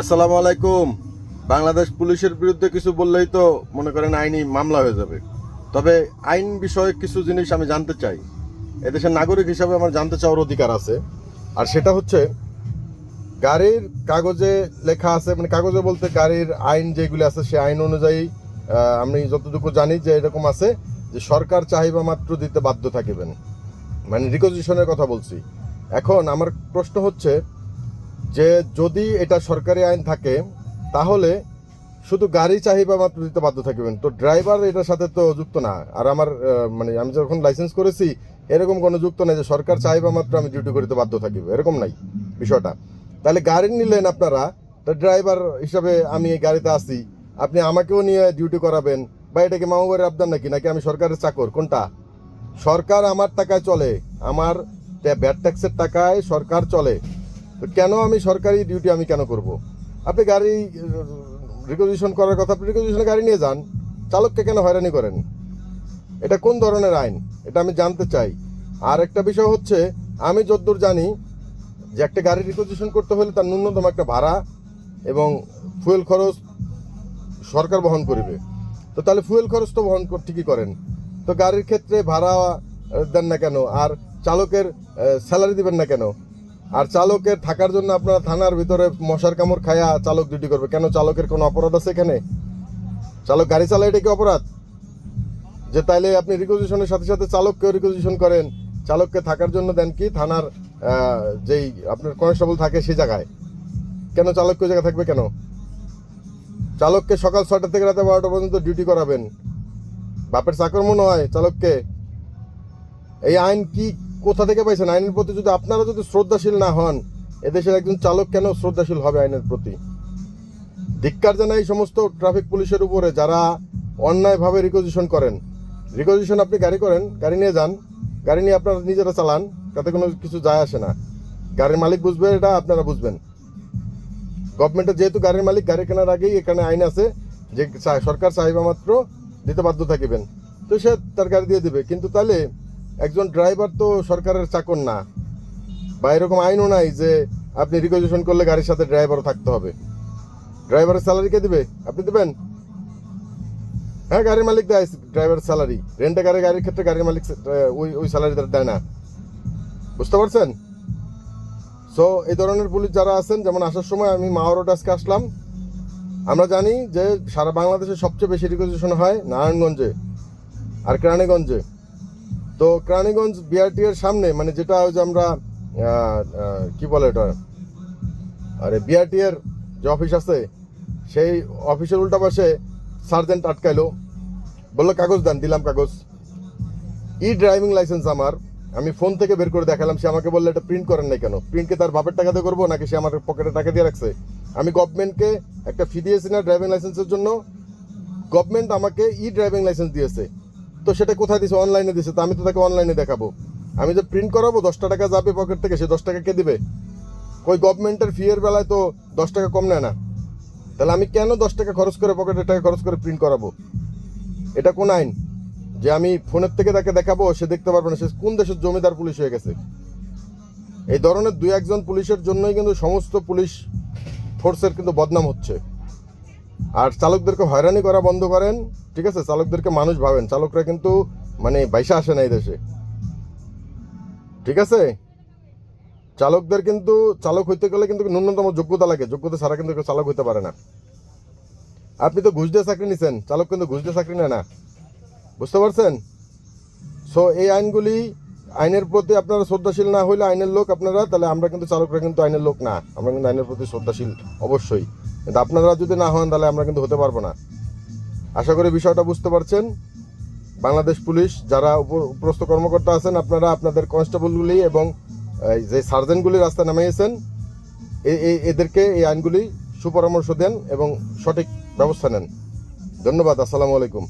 আসসালামু আলাইকুম। বাংলাদেশ পুলিশের বিরুদ্ধে কিছু বললেই তো মনে করেন আইনি মামলা হয়ে যাবে। তবে আইন বিষয়ে কিছু জিনিস আমি জানতে চাই। এদেশের নাগরিক হিসাবে আমার জানতে চাওয়ার অধিকার আছে। আর সেটা হচ্ছে, গাড়ির কাগজে লেখা আছে মানে কাগজে বলতে গাড়ির আইন যেগুলি আছে, সে আইন অনুযায়ী আমি যতটুকু জানি যে এরকম আছে, যে সরকার চাহিদা মাত্র দিতে বাধ্য থাকিবেন। মানে রিকজিশনের কথা বলছি। এখন আমার প্রশ্ন হচ্ছে যে যদি এটা সরকারি আইন থাকে, তাহলে শুধু গাড়ি চাহিদা মাত্র দিতে বাধ্য থাকবেন। তো ড্রাইভার এটার সাথে তো যুক্ত না। আর আমার মানে আমি যখন লাইসেন্স করেছি, এরকম কোনো যুক্ত নাই যে সরকার চাহিদা মাত্র আমি ডিউটি করিতে বাধ্য থাকিব। এরকম নাই বিষয়টা। তাহলে গাড়ি নিলেন আপনারা, তো ড্রাইভার হিসাবে আমি এই গাড়িতে আসি আপনি আমাকেও নিয়ে ডিউটি করাবেন। বা এটাকে মামাবাড়ির আবদার নাকি? নাকি আমি সরকারের চাকর? কোনটা? সরকার আমার টাকায় চলে। আমার ব্যাট ট্যাক্সের টাকায় সরকার চলে। তো কেন আমি সরকারি ডিউটি আমি কেন করব? আপনি গাড়ি রিকজিশন করার কথা, আপনি রিকজিশনে গাড়ি নিয়ে যান, চালককে কেন হয়রানি করেন? এটা কোন ধরনের আইন? এটা আমি জানতে চাই। আর একটা বিষয় হচ্ছে, আমি যতদূর জানি যে একটা গাড়ি রিকজিশন করতে হলে তার ন্যূনতম একটা ভাড়া এবং ফুয়েল খরচ সরকার বহন করবে। তো তাহলে ফুয়েল খরচ তো বহন ঠিকই করেন। তো গাড়ির ক্ষেত্রে ভাড়া দেন না কেন? আর চালকের স্যালারি দিবেন না কেন? আর চালকের থাকার জন্য আপনারা থানার ভিতরে মশার কামড় খায়া চালক ডিউটি করবে। কেন চালকের কোনো অপরাধ আছে এখানে? চালক গাড়ি চালায় এটা কি অপরাধ? যে তাইলে আপনি রিকোজিশনের সাথে সাথে চালককেও রিকোজিশন করেন। চালককে থাকার জন্য দেন কি? থানার যেই আপনার কনস্টেবল থাকে সেই জায়গায়। কেন চালক ওই জায়গায় থাকবে কেন? চালককে সকাল ছটা থেকে রাতে বারোটা পর্যন্ত ডিউটি করাবেন। বাপের চাকর মনে হয় চালককে। এই আইন কি কোথা থেকে পাইছেন? আইনের প্রতি যদি আপনারা যদি শ্রদ্ধাশীল না হন, এদেশের একজন চালক কেন শ্রদ্ধাশীল হবে আইনের প্রতি? ধিক্কার জানাই এই সমস্ত ট্রাফিক পুলিশের উপরে যারা অন্যায়ভাবে রিকোজিশন করেন। রিকোজিশন আপনি গাড়ি করেন, গাড়ি নিয়ে যান, গাড়ি নিয়ে আপনারা নিজেরা চালান, তাতে কোনো কিছু যায় আসে না। গাড়ির মালিক বুঝবে এটা, আপনারা বুঝবেন। গভর্নমেন্টের যেহেতু গাড়ির মালিক, গাড়ি কেনার আগেই এখানে আইন আছে যে সরকার চাহিদা মাত্র দিতে বাধ্য থাকিবেন। তো সে তার গাড়ি দিয়ে দিবে। কিন্তু তাহলে একজন ড্রাইভার তো সরকারের চাকর না। বা এরকম আইনও নাই যে আপনি রিকোজিশন করলে গাড়ির সাথে ড্রাইভারও থাকতে হবে। ড্রাইভারের স্যালারি কে দিবে? আপনি দেবেন? হ্যাঁ গাড়ির মালিক দেয় ড্রাইভার স্যালারি রেন্টে গাড়ি, গাড়ির ক্ষেত্রে গাড়ির মালিক ওই ওই স্যালারি দেয় না। বুঝতে পারছেন? সো এই ধরনের পুলিশ যারা আছেন, যেমন আসার সময় আমি মাওয়ারোড আজকে আসলাম। আমরা জানি যে সারা বাংলাদেশে সবচেয়ে বেশি রিকোজিশন হয় নারায়ণগঞ্জে আর কেরানীগঞ্জে। তো কেরানীগঞ্জ বিআরটি এর সামনে মানে যেটা ওই যে আমরা কি বলে এটা আরে বিআরটি এর যে অফিস আছে, সেই অফিসের উল্টা পাশে সার্জেন্ট আটকাইলো। বলল, কাগজ দেন, দিলাম কাগজ। ই ড্রাইভিং লাইসেন্স আমার। আমি ফোন থেকে বের করে দেখালাম, সে আমাকে বলল, এটা প্রিন্ট করেন নাই কেন? প্রিন্টকে তার বাপের টাকা দিয়ে করব, নাকি সে আমার পকেটে টাকা দিয়ে রাখছে? আমি গভর্নমেন্টকে একটা ফি দিয়েছি না ড্রাইভিং লাইসেন্সের জন্য। গভর্নমেন্ট আমাকে ই ড্রাইভিং লাইসেন্স দিয়েছে। তো সেটা কোথায় দিয়েছে অনলাইনে দিয়েছে তো আমি তো তাকে অনলাইনে দেখাবো। আমি যে প্রিন্ট করাবো দশটা টাকা যাবে পকেট থেকে, সে দশ টাকা কে দিবে? ওই গভর্নমেন্টের ফি এর বেলায় তো দশ টাকা কম নেয় না। তাহলে আমি কেন দশ টাকা খরচ করে পকেটের টাকা খরচ করে প্রিন্ট করাবো? এটা কোন আইন? যে আমি ফোনের থেকে তাকে দেখাবো, সে দেখতে পারবে না। সে কোন দেশের জমিদার পুলিশ হয়ে গেছে? এই ধরনের দুই একজন পুলিশের জন্যই কিন্তু সমস্ত পুলিশ ফোর্সের কিন্তু বদনাম হচ্ছে। আর চালকদেরকে হয়রানি করা বন্ধ করেন, ঠিক আছে? চালকদেরকে মানুষ ভাবেন। চালকরা কিন্তু মানে বাইসা আসে না এই দেশে। ঠিক আছে? চালকদের কিন্তু, চালক হইতে গেলে কিন্তু ন্যূনতম যোগ্যতা লাগে। যোগ্যতা ছাড়া কিন্তু চালক হইতে পারে না। আপনি তো ঘুষ দিয়ে চাকরি নিছেন। চালক কিন্তু ঘুষ দিয়ে চাকরি নেয় না। বুঝতে পারছেন? সো এই আইনগুলি, আইনের প্রতি আপনারা শ্রদ্ধাশীল না হইলে আইনের লোক আপনারা, তাহলে আমরা কিন্তু চালকরা কিন্তু আইনের লোক না। আমরা কিন্তু আইনের প্রতি শ্রদ্ধাশীল, অবশ্যই। কিন্তু আপনারা যদি না হন, তাহলে আমরা কিন্তু হতে পারব না। আশা করি বিষয়টা বুঝতে পারছেন। বাংলাদেশ পুলিশ, যারা উপ- উপরস্থ কর্মকর্তা আছেন, আপনারা আপনাদের কনস্টেবলগুলি এবং যে সার্জেনগুলি রাস্তায় নামিয়েছেন এই এদেরকে এই আইনগুলি সুপরামর্শ দেন এবং সঠিক ব্যবস্থা নেন। ধন্যবাদ। আসসালামু আলাইকুম।